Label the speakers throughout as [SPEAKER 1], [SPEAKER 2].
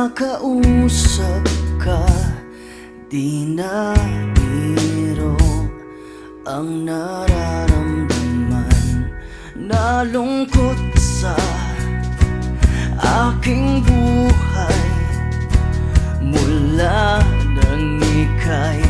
[SPEAKER 1] makausap ka Di na biro ang nararamdaman. Nalungkot sa aking buhay Mula nang ika'y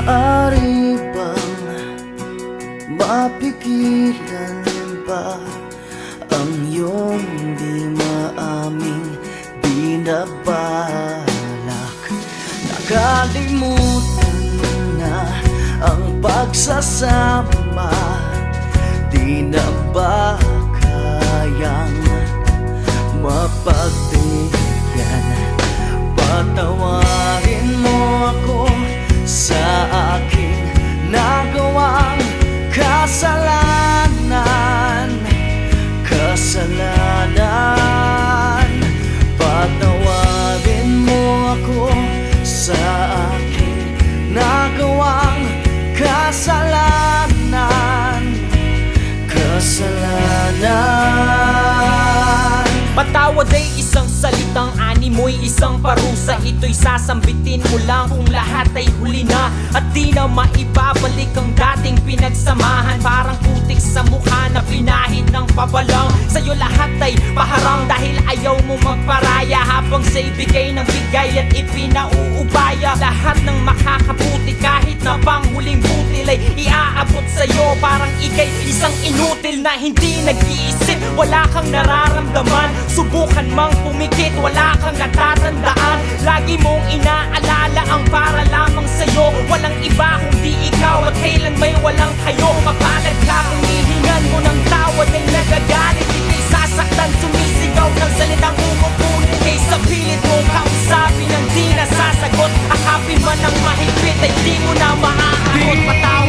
[SPEAKER 1] Maari bang mapigilan ba ang iyong di maaming binabalak? Nakalimutan na ang pagsasama Di na ba kayang mapagbigyan Patawarin
[SPEAKER 2] Patawad ay isang salitang animoy isang parusa. Ito'y sasambitin mo lang kung lahat ay huli na. At di na maibabalik ang dating pinagsamahan. Parang putik sa mukha na pinahid ng pabalang. Sa'yo lahat ay paharang dahil ayaw mo magparaya. Habang sa ibigay ng bigay at ipinauubaya. Lahat ng makakabuti kahit na panghuling butil ay iaabot sa'yo. Parang ikay isang inutil na hindi nag-iisip. Wala kang nararamdaman. Subukan mang pumikit, wala kang natatandaan. Lagi mong inaalala ang para lamang sa'yo. Walang iba kundi ikaw at kailan may walang kayo Kapalag ka kung hihingan mo ng tawad ay nagagalit. Ika'y sasaktan, sumisigaw ng salitang umupulit Kay sa pilit mo kausapin ng di nasasagot. Akapin man ng mahigpit ay di mo na maaakot Patawad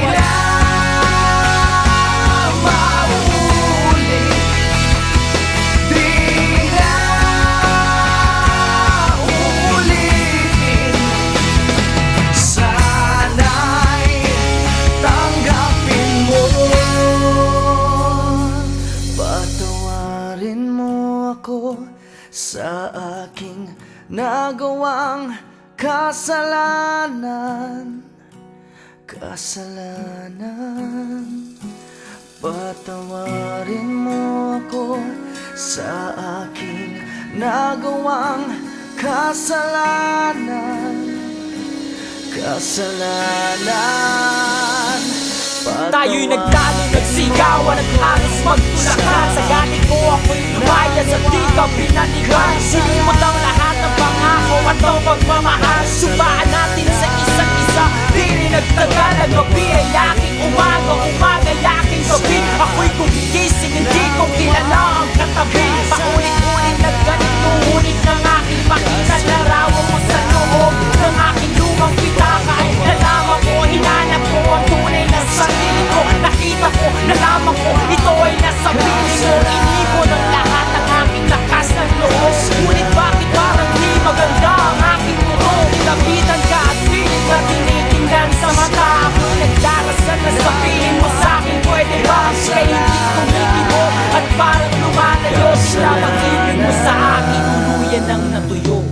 [SPEAKER 1] nagawang kasalanan. Kasalanan. Patawarin mo ako sa aking nagawang kasalanan. Kasalanan.
[SPEAKER 2] Tayo'y nagtalo, nagsigawan at halos magtulakan. Sa galit ko ako'y lumaya sa di ka pinanigan Sinimot ang pangako at ang pagmamahal Sumaan parang natuyo.